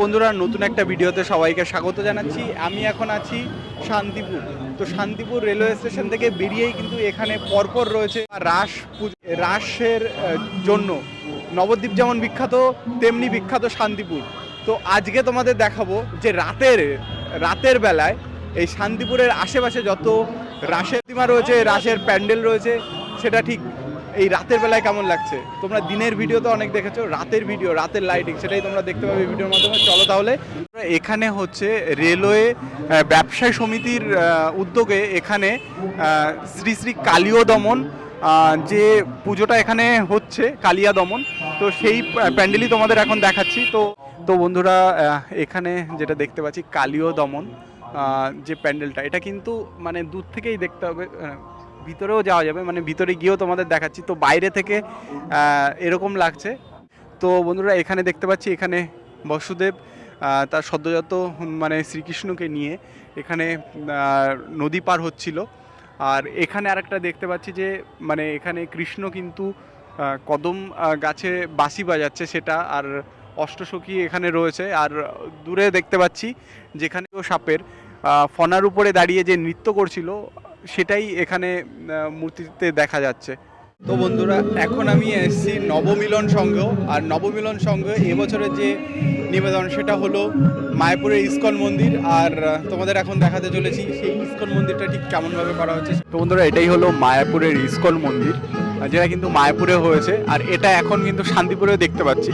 বন্ধুরা, নতুন একটা ভিডিওতে সবাইকে স্বাগত জানাচ্ছি। আমি এখন আছি শান্তিপুর। তো শান্তিপুর রেলওয়ে স্টেশন থেকে বেরিয়েই কিন্তু এখানে পরপর রয়েছে রাস রাসের জন্য। নবদ্বীপ যেমন বিখ্যাত, তেমনি বিখ্যাত শান্তিপুর। তো আজকে তোমাদের দেখাবো যে রাতের রাতের বেলায় এই শান্তিপুরের আশেপাশে যত রাসের প্রতিমা রয়েছে, রাসের প্যান্ডেল রয়েছে, সেটা ঠিক এই রাতের বেলায় কেমন লাগছে? তোমরা দিনের ভিডিও তো অনেক দেখেছ, রাতের ভিডিও, রাতের লাইটিং সেটাই তোমরা দেখতে পাবে ভিডিওর মাধ্যমে। চলো তাহলে। এখানে হচ্ছে রেলওয়ে ব্যবসায়ী সমিতির উদ্যোগে এখানে শ্রী শ্রী কালীয় দমন যে পুজোটা এখানে হচ্ছে, কালিয়া দমন, তো সেই প্যান্ডেলই তোমাদের এখন দেখাচ্ছি। তো তো বন্ধুরা এখানে যেটা দেখতে পাচ্ছি, কালীয় দমন যে প্যান্ডেলটা, এটা কিন্তু মানে দূর থেকেই দেখতে হবে ভিতরেও যাওয়া যাবে মানে ভিতরে গিয়েও তোমাদের দেখাচ্ছি। তো বাইরে থেকে এরকম লাগছে। তো বন্ধুরা, এখানে দেখতে পাচ্ছি, এখানে বসুদেব তার সদ্যজাত মানে শ্রীকৃষ্ণকে নিয়ে এখানে নদী পার হচ্ছিল। আর এখানে আরেকটা দেখতে পাচ্ছি যে মানে এখানে কৃষ্ণ কিন্তু কদম গাছে বাঁশি বাজাচ্ছে সেটা, আর অষ্টসখী এখানে রয়েছে। আর দূরে দেখতে পাচ্ছি, যেখানে সাপের ফনার উপরে দাঁড়িয়ে যে নৃত্য করছিল সেটাই এখানে মূর্তিতে দেখা যাচ্ছে। তো বন্ধুরা, এখন আমি এসেছি নবমিলন সংঘ, আর নবমিলন সংঘ এবছরের যে নিবেদন সেটা হলো মায়াপুরের ইস্কন মন্দির, আর তোমাদের এখন দেখাতে চলেছি সেই ইস্কন মন্দিরটা ঠিক কেমনভাবে করা হচ্ছে। তো বন্ধুরা, এটাই হলো মায়াপুরের ইস্কন মন্দির, যেটা কিন্তু মায়াপুরে হয়েছে, আর এটা এখন কিন্তু শান্তিপুরেও দেখতে পাচ্ছি।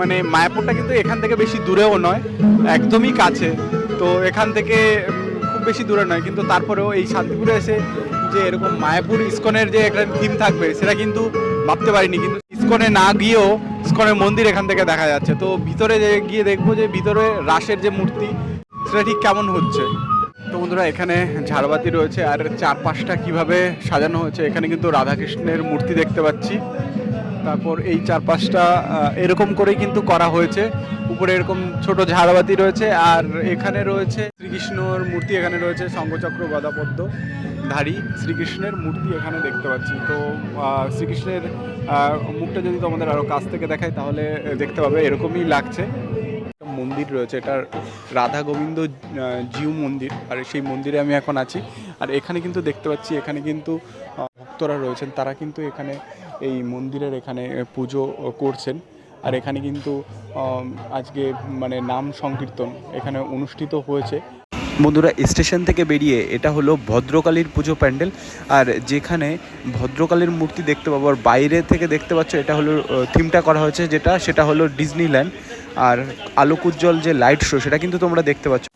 মানে মায়াপুরটা কিন্তু এখান থেকে বেশি দূরেও নয়, একদমই কাছে। তো এখান থেকে বেশি দূরে নয়, কিন্তু তারপরেও এই শান্তিপুরে এসে যে এরকম মায়াপুর ইস্কনের যে একটা থিম থাকবে, সেটা কিন্তু ভাবতে পারিনি, কিন্তু ইস্কনে না গিয়েও ইস্কনের মন্দির এখান থেকে দেখা যাচ্ছে। তো ভিতরে যে গিয়ে দেখব যে ভিতরে রাসের যে মূর্তি, সেটা ঠিক কেমন হচ্ছে? তো বন্ধুরা, এখানে ঝাড়বাতি রয়েছে, আর চারপাশটা কীভাবে সাজানো হয়েছে এখানে কিন্তু রাধাকৃষ্ণের মূর্তি দেখতে পাচ্ছি। তারপর এই চারপাশটা আহ, এরকম করেই কিন্তু করা হয়েছে। উপরে এরকম ছোট ঝাড়বাতি রয়েছে আর এখানে রয়েছে শ্রীকৃষ্ণর মূর্তি এখানে রয়েছে শঙ্খচক্র গদাপদ্ম ধারী শ্রীকৃষ্ণের মূর্তি এখানে দেখতে পাচ্ছি। তো শ্রীকৃষ্ণের মুখটা যদি তোমাদের আরও কাছ থেকে দেখায় তাহলে দেখতে পাবে এরকমই লাগছে। মন্দির রয়েছে এটার রাধা গোবিন্দ জিউ মন্দির আর সেই মন্দিরে আমি এখন আছি। আর এখানে কিন্তু দেখতে পাচ্ছি এখানে কিন্তু ভক্তরা রয়েছেন তারা কিন্তু এখানে এই মন্দিরের এখানে পুজো করছেন। আর এখানে কিন্তু আজকে মানে নাম সংকীর্তন এখানে অনুষ্ঠিত হয়েছে। বন্ধুরা, স্টেশন থেকে বেরিয়ে এটা হলো ভদ্রকালীর পুজো প্যান্ডেল। আর যেখানে ভদ্রকালীর মূর্তি দেখতে পাবো, আর বাইরে থেকে দেখতে পাচ্ছ, এটা হলো থিমটা করা হয়েছে, যেটা, সেটা হলো ডিজনিল্যান্ড আর আলোক উজ্জ্বল যে লাইট শো, সেটা কিন্তু তোমরা দেখতে পাচ্ছ।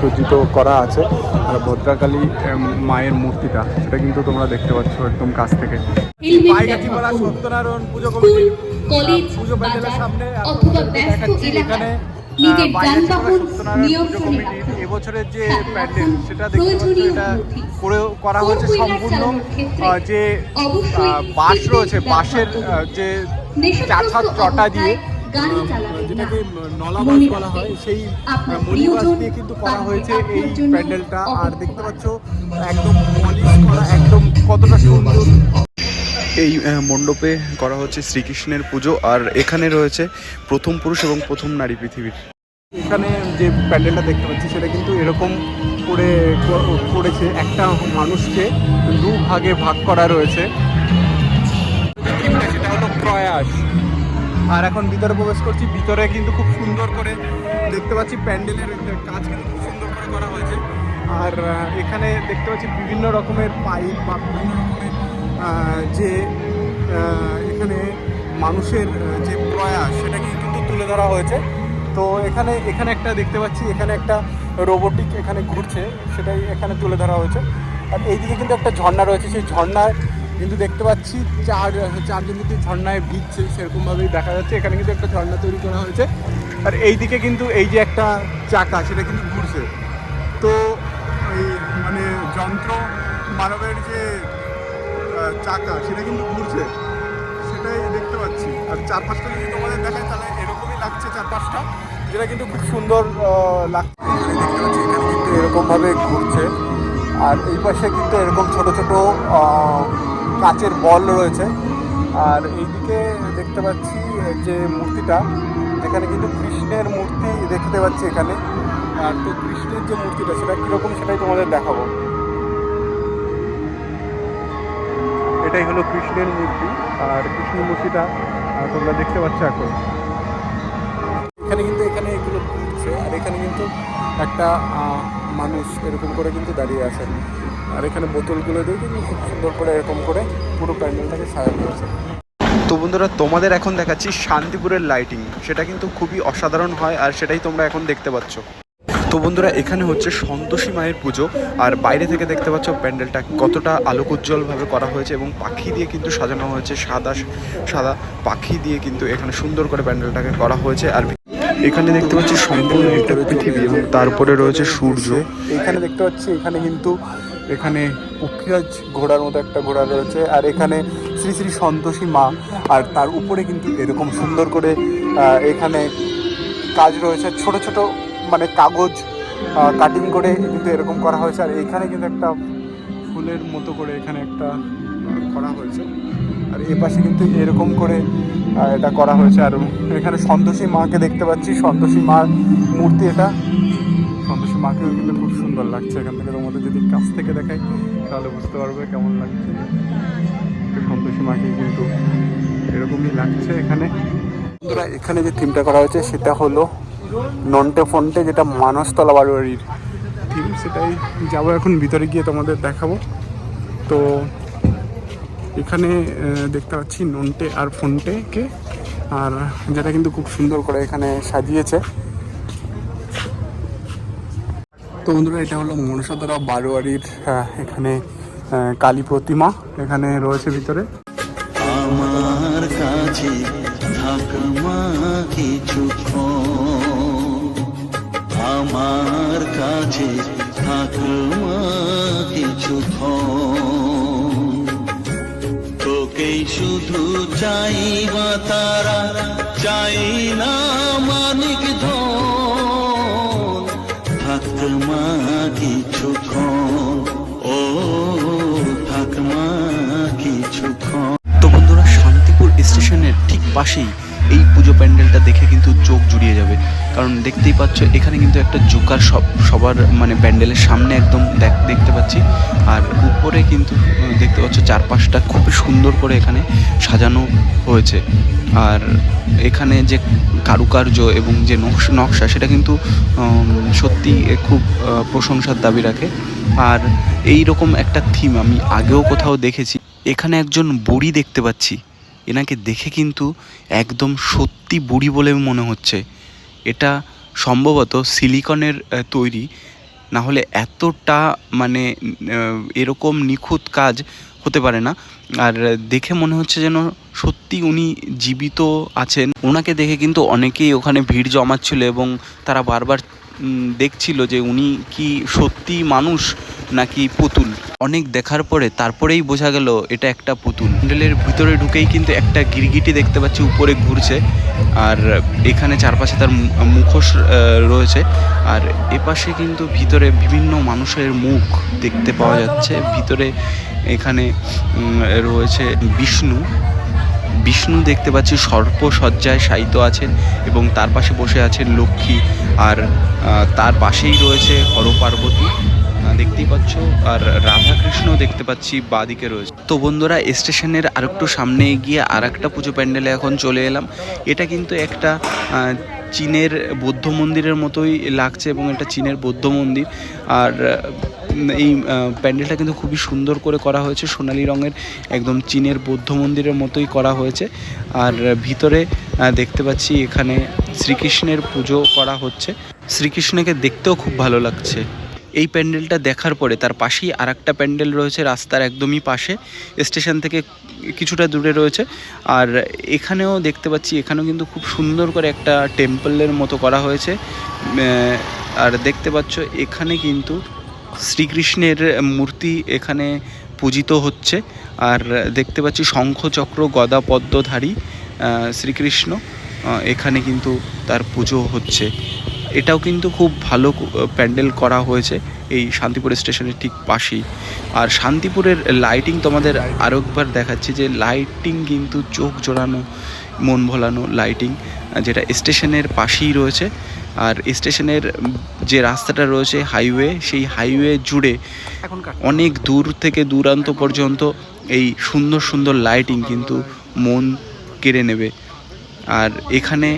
সুসজ্জিত করা আছে। আর ভদ্রকালী মায়ের মূর্তিটা সেটা কিন্তু তোমরা দেখতে পাচ্ছ একদম কাছ থেকে। সত্যনারায়ণ পুজো কমিটি। কলেজ পুজো বাজার সামনে অথবা আপনাদের ব্যস্ত দেখাচ্ছি এলাকায় এখানে। নিজের যানবাহন সত্যনারায়ণ পুজো নিয়ন্ত্রণে রাখুন। এবছরের যে প্যান্ডেল সেটা দেখতে এটা। করে করা হয়েছে সম্পূর্ণ যে রয়েছে যে চার চটা দিয়ে গাড়ি চালাবেন না। যেটাকে নলা মনে বলা হয় সেই আপনার মলিবাস প্রিয়জন দিয়ে কিন্তু করা হয়েছে এই প্যান্ডেলটা। আর দেখতে পাচ্ছ একদম পলিশ করা একদম কতটা সুন্দর। এই মণ্ডপে করা হচ্ছে শ্রীকৃষ্ণের পুজো আর এখানে রয়েছে প্রথম পুরুষ এবং প্রথম নারী পৃথিবীর। এখানে যে প্যান্ডেলটা দেখতে পাচ্ছি সেটা কিন্তু এরকম করে করেছে একটা মানুষকে দু ভাগে ভাগ করা রয়েছে। সেটা হলো প্রয়াস। আর এখন ভিতরে প্রবেশ করছি। ভিতরে কিন্তু খুব সুন্দর করে দেখতে পাচ্ছি প্যান্ডেলের কাজ কিন্তু খুব সুন্দর করে করা হয়েছে। আর এখানে দেখতে পাচ্ছি বিভিন্ন রকমের পাইপ বা বিভিন্ন রকমের যে এখানে মানুষের যে প্রয়াস, সেটাকে কিন্তু তুলে ধরা হয়েছে। তো এখানে এখানে একটা দেখতে পাচ্ছি, এখানে একটা রোবোটিক এখানে ঘুরছে, সেটাই এখানে তুলে ধরা হয়েছে। আর এইদিকে কিন্তু একটা ঝর্ণা রয়েছে। সেই ঝর্ণায় কিন্তু দেখতে পাচ্ছি চার, চারজন কিন্তু ঝর্ণায় ভিজছে, সেরকমভাবেই দেখা যাচ্ছে। এখানে কিন্তু একটা ঝর্ণা তৈরি করা হয়েছে। আর এইদিকে কিন্তু এই যে একটা চাকা, সেটা কিন্তু ঘুরছে। তো এই মানে যন্ত্র, মানবের যে চাকা, সেটা কিন্তু ঘুরছে। সেটাই দেখতে পাচ্ছি। আর চারপাশটা যদি তোমাদের দেখায় তাহলে এরকমই লাগছে চারপাশটা, যেটা কিন্তু খুব সুন্দর লাগছে। দেখতে পাচ্ছি এরকমভাবে ঘুরছে। আর এই পাশে কিন্তু এরকম ছোট ছোট কাচের বল রয়েছে। আর এইদিকে দেখতে পাচ্ছি যে মূর্তিটা, এখানে কিন্তু কৃষ্ণের মূর্তি দেখতে পাচ্ছি এখানে। আর তো কৃষ্ণের যে মূর্তিটা, সেটা কীরকম সেটাই তোমাদের দেখাবো। এটাই হলো কৃষ্ণের মূর্তি, আর কৃষ্ণের মূর্তিটা তোমরা দেখতে পাচ্ছ এখন। এখানে কিন্তু এখানে এখানে কিন্তু একটা মানুষ এরকম করে কিন্তু দাঁড়িয়ে আছেন আর এখানে বোতলগুলো দিয়ে কিন্তু খুব সুন্দর করে এরকম করে পুরো প্যান্ডেলটাকে সাজানো হয়েছে। তো বন্ধুরা, তোমাদের এখন দেখাচ্ছি শান্তিপুরের লাইটিং সেটা কিন্তু খুবই অসাধারণ হয় আর সেটাই তোমরা এখন দেখতে পাচ্ছ। তো বন্ধুরা, এখানে হচ্ছে সন্তোষী মায়ের পুজো আর বাইরে থেকে দেখতে পাচ্ছ প্যান্ডেলটা কতটা আলোক আলোকোজ্জ্বলভাবে করা হয়েছে এবং পাখি দিয়ে কিন্তু সাজানো হয়েছে সাদা সাদা পাখি দিয়ে কিন্তু এখানে সুন্দর করে প্যান্ডেলটাকে করা হয়েছে। আর এখানে দেখতে পাচ্ছি সম্পূর্ণ একটা পৃথিবী এবং তারপরে রয়েছে সূর্য। এখানে দেখতে পাচ্ছি, এখানে কিন্তু, এখানে পক্ষীরাজ ঘোড়ার মতো একটা ঘোড়া রয়েছে। আর এখানে শ্রী শ্রী সন্তোষী মা, আর তার উপরে কিন্তু এরকম সুন্দর করে এখানে কাজ রয়েছে। ছোট ছোট মানে কাগজ কাটিং করে কিন্তু এরকম করা হয়েছে। আর এখানে কিন্তু একটা ফুলের মতো করে এখানে একটা করা হয়েছে। আর এ পাশে কিন্তু এরকম করে এটা করা হয়েছে। আর এখানে সন্তোষী মাকে দেখতে পাচ্ছি। সন্তোষী মার মূর্তি এটা। সন্তোষী মাকেও কিন্তু খুব সুন্দর লাগছে। এখান থেকে তোমাদের যদি কাছ থেকে দেখাই, তাহলে বুঝতে পারবে কেমন লাগছে। সন্তোষী মাকে কিন্তু এরকমই লাগছে এখানে। বন্ধুরা, এখানে যে থিমটা করা হয়েছে, সেটা হলো নন্টে ফন্টে যেটা মানসতলা বাড়ির থিম সেটাই যাব এখন, ভিতরে গিয়ে তোমাদের দেখাবো। তো এখানে দেখতে পাচ্ছি নন্টে আর ফোনটেকে আর যেটা কিন্তু খুব সুন্দর করে এখানে সাজিয়েছে। তো বন্ধুরা, এটা হলো মনসাদরা বারোয়ারির এখানে কালী প্রতিমা এখানে রয়েছে ভিতরে। আমার কাছে আমার কাছে থাকমা কিছুক্ষণ তোকেই শুধু চাইবা তারা, চাই না মানিক ধন। থাকমা কিছুক্ষণ ও থাকমা কিছুক্ষণ তো বন্ধুরা শান্তিপুর স্টেশনের ঠিক পাশেই এই পুজো প্যান্ডেলটা দেখে কিন্তু চোখ জুড়িয়ে যাবে। কারণ দেখতেই পাচ্ছ, এখানে কিন্তু একটা জোকার সব, সবার মানে প্যান্ডেলের সামনে একদম দেখ- দেখতে পাচ্ছি। আর উপরে কিন্তু দেখতে পাচ্ছ চারপাশটা খুবই সুন্দর করে এখানে সাজানো হয়েছে। আর এখানে যে কারুকার্য এবং যে নকশ- সেটা কিন্তু সত্যি খুব প্রশংসার দাবি রাখে। আর এই রকম একটা থিম আমি আগেও কোথাও দেখেছি। এখানে একজন বুড়ি দেখতে পাচ্ছি। এনাকে দেখে কিন্তু একদম সত্যি বুড়ি বলে মনে হচ্ছে। এটা সম্ভবত সিলিকনের তৈরি। না হলে এতটা মানে এরকম নিখুঁত কাজ হতে পারে না। আর দেখে মনে হচ্ছে যেন সত্যি উনি জীবিত আছেন। ওনাকে দেখে কিন্তু অনেকেই ওখানে ভিড় জমাচ্ছিল এবং তারা বারবার দেখছিল যে উনি কি সত্যি মানুষ নাকি পুতুল। অনেক দেখার পরে তারপরেই বোঝা গেল এটা একটা পুতুল। প্যান্ডেলের ভিতরে ঢুকেই কিন্তু একটা গিরগিটি দেখতে পাচ্ছি, উপরে ঘুরছে। আর এখানে চারপাশে তার মুখোশ রয়েছে। আর এপাশে কিন্তু ভিতরে বিভিন্ন মানুষের মুখ দেখতে পাওয়া যাচ্ছে। ভিতরে এখানে রয়েছে বিষ্ণু। বিষ্ণু দেখতে পাচ্ছি সর্পসজ্জায় শায়িত আছেন এবং তার পাশে বসে আছেন লক্ষ্মী। আর তার পাশেই রয়েছে হরপার্বতী দেখতেই পাচ্ছ, আর রাধাকৃষ্ণ দেখতে পাচ্ছি বাদিকে রয়েছে। তো বন্ধুরা স্টেশনের আরেকটু সামনে গিয়ে আর একটা পুজো প্যান্ডেলে এখন চলে এলাম। এটা কিন্তু একটা চীনের বৌদ্ধ মন্দিরের মতোই লাগছে এবং এটা চীনের বৌদ্ধ মন্দির। আর এই প্যান্ডেলটা কিন্তু খুবই সুন্দর করে করা হয়েছে। সোনালী রঙের একদম চীনের বৌদ্ধ মন্দিরের মতোই করা হয়েছে। আর ভিতরে দেখতে পাচ্ছি এখানে শ্রীকৃষ্ণের পুজো করা হচ্ছে। শ্রীকৃষ্ণকে দেখতেও খুব ভালো লাগছে। এই প্যান্ডেলটা দেখার পরে, তার পাশেই আর একটা প্যান্ডেল রয়েছে রাস্তার একদমই পাশে, স্টেশন থেকে কিছুটা দূরে রয়েছে। আর এখানেও দেখতে পাচ্ছি, এখানেও কিন্তু খুব সুন্দর করে একটা টেম্পলের মতো করা হয়েছে। আর দেখতে পাচ্ছ, এখানে কিন্তু শ্রীকৃষ্ণের মূর্তি এখানে পূজিত হচ্ছে। আর দেখতে পাচ্ছি, শঙ্খচক্র গদা পদ্মধারী শ্রীকৃষ্ণ এখানে কিন্তু তার পুজো হচ্ছে। এটাও কিন্তু খুব ভালো প্যান্ডেল করা হয়েছে এই শান্তিপুর স্টেশনের ঠিক পাশেই। আর শান্তিপুরের লাইটিং তোমাদের আরও একবার দেখাচ্ছি যে লাইটিং কিন্তু চোখ জোড়ানো মন ভোলানো লাইটিং যেটা স্টেশনের পাশেই রয়েছে। আর স্টেশনের যে রাস্তাটা রয়েছে হাইওয়ে সেই হাইওয়ে জুড়ে অনেক দূর থেকে দূরান্ত পর্যন্ত এই সুন্দর সুন্দর লাইটিং কিন্তু মন কেড়ে নেবে। আর এখানে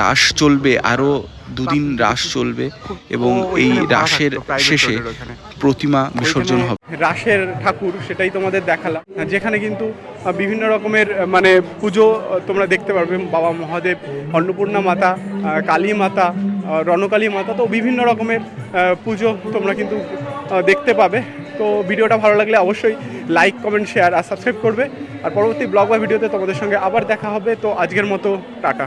রাস চলবে আরও দুদিন রাস চলবে এবং এই রাসের শেষে প্রতিমা বিসর্জন হবে। রাসের ঠাকুর সেটাই তোমাদের দেখালাম। যেখানে কিন্তু বিভিন্ন রকমের মানে পুজো তোমরা দেখতে পারবে। বাবা মহাদেব, অন্নপূর্ণা মাতা কালী মাতা রণকালী মাতা, তো বিভিন্ন রকমের পুজো তোমরা কিন্তু দেখতে পাবে। তো ভিডিওটা ভালো লাগলে অবশ্যই লাইক কমেন্ট শেয়ার আর সাবস্ক্রাইব করবে। আর পরবর্তী ব্লগ বা ভিডিওতে তোমাদের সঙ্গে আবার দেখা হবে। তো আজকের মতো, টাটা।